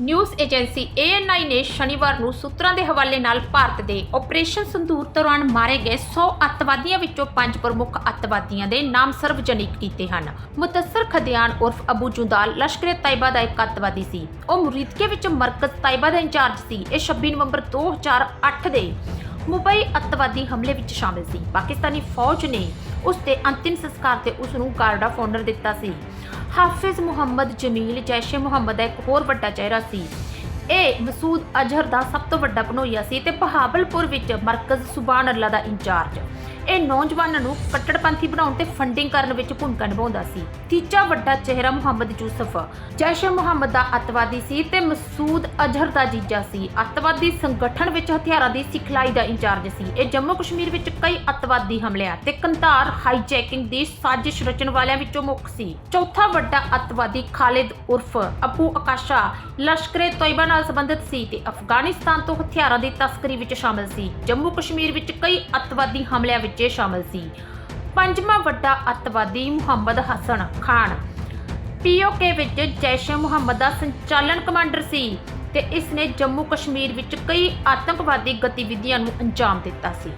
News agency ANI ਨੇ ਸ਼ਨੀਵਾਰ ਨੂੰ ਸੂਤਰਾਂ ਦੇ ਹਵਾਲੇ ਨਾਲ ਭਾਰਤ ਦੇ ਆਪਰੇਸ਼ਨ ਸੰਦੂਰ ਦੌਰਾਨ ਮਾਰੇ ਗਏ 100 ਅੱਤਵਾਦੀਆਂ ਵਿੱਚੋਂ ਪੰਜ ਪ੍ਰਮੁੱਖ ਅੱਤਵਾਦੀਆਂ ਦੇ ਨਾਮ ਸਰਵਜਨਿਕ ਕੀਤੇ ਹਨ। ਮੁਤੱਸਰ ਖਦਿਆਨ ਉਰਫ ਅਬੂ ਜੁੰਦਾਲ ਲਸ਼ਕਰ ਤਾਇਬਾ ਦਾ ਇੱਕ ਅੱਤਵਾਦੀ ਸੀ। ਉਹ ਮੁਰੀਦਕੇ ਵਿੱਚ ਮਰਕਜ਼ ਤਾਇਬਾ ਦਾ ਇੰਚਾਰਜ ਸੀ। ਇਹ 26 ਨਵੰਬਰ 2008 ਦੇ ਮੁੰਬਈ ਅੱਤਵਾਦੀ ਹਮਲੇ ਵਿੱਚ ਸ਼ਾਮਿਲ ਸੀ। ਪਾਕਿਸਤਾਨੀ ਫੌਜ ਨੇ ਉਸ ਦੇ ਅੰਤਿਮ ਸੰਸਕਾਰ ਤੇ ਉਸ ਨੂੰ ਗਾਰਡ ਆਫ ਆਨਰ ਦਿੱਤਾ ਸੀ। ਹਾਫਿਜ਼ ਮੁਹੰਮਦ ਜਮੀਲ, ਜੈਸ਼ੇ ਮੁਹੰਮਦ ਦਾ ਇੱਕ ਹੋਰ ਵੱਡਾ ਚਿਹਰਾ ਸੀ। ਇਹ ਮਸੂਦ ਅਜ਼ਹਰ ਦਾ ਸਭ ਤੋਂ ਵੱਡਾ ਭਣੋਈਆ ਸੀ ਤੇ ਬਹਾਵਲਪੁਰ ਵਿੱਚ ਮਰਕਜ਼ ਸੁਬਾਨ ਅੱਲਾ ਦਾ ਇੰਚਾਰਜ। ਇਹ ਨੌਜਵਾਨਾਂ ਨੂੰ ਕੱਟੜਪੰਥੀ ਬਣਾਉਣ ਤੇ ਫੰਡਿੰਗ ਕਰਨ ਵਿੱਚ ਭੂਮਿਕਾ ਨਿਭਾਉਂਦਾ ਸੀ। ਤੀਜਾ ਵੱਡਾ ਚਿਹਰਾ ਮੁਹੰਮਦ ਯੂਸਫ। ਜੈਸ਼ੇ ਮੁਹੰਮਦ ਦਾ ਅੱਤਵਾਦੀ ਸੀ ਤੇ ਮਸੂਦ ਅਜ਼ਹਰ ਦਾ ਜੀਜਾ ਸੀ। ਅੱਤਵਾਦੀ ਸੰਗਠਨ ਵਿੱਚ ਹਥਿਆਰਾਂ ਦੀ ਸਿਖਲਾਈ ਦਾ ਇੰਚਾਰਜ ਸੀ। ਇਹ ਜੰਮੂ ਕਸ਼ਮੀਰ ਵਿੱਚ ਕਈ ਅੱਤਵਾਦੀ ਹਮਲਿਆਂ ਤੇ ਕੰਧਾਰ ਹਾਈਜੈਕਿੰਗ ਦੀ ਸਾਜ਼ਿਸ਼ ਰਚਣ ਵਾਲਿਆਂ ਵਿੱਚੋਂ ਮੁੱਖ ਸੀ। ਚੌਥਾ ਵੱਡਾ ਅੱਤਵਾਦੀ ਖਾਲਿਦ ਉਰਫ ਅਬੂ ਆਕਾਸ਼ਾ ਲਸ਼ਕਰੇ ਤੋਇਬਾ ਨਾਲ ਸੰਬੰਧਿਤ ਸੀ ਤੇ ਅਫਗਾਨਿਸਤਾਨ ਤੋਂ ਹਥਿਆਰਾਂ ਦੀ ਤਸਕਰੀ ਵਿੱਚ ਸ਼ਾਮਲ ਸੀ। ਜੰਮੂ ਕਸ਼ਮੀਰ ਵਿੱਚ ਕਈ ਅੱਤਵਾਦੀ ਹਮਲਿਆਂ ਵਿੱਚ ਇਹ ਸ਼ਾਮਲ ਸੀ। ਪੰਜਵਾਂ ਵੱਡਾ ਅੱਤਵਾਦੀ ਮੁਹੰਮਦ ਹਸਨ ਖਾਨ। ਪੀਓਕੇ ਵਿੱਚ ਜੈਸ਼ ਮੁਹੰਮਦ ਦਾ ਸੰਚਾਲਨ ਕਮਾਂਡਰ ਸੀ ਤੇ ਇਸ ਨੇ ਜੰਮੂ ਕਸ਼ਮੀਰ ਵਿੱਚ ਕਈ ਆਤੰਕਵਾਦੀ ਗਤੀਵਿਧੀਆਂ ਨੂੰ ਅੰਜਾਮ ਦਿੱਤਾ ਸੀ।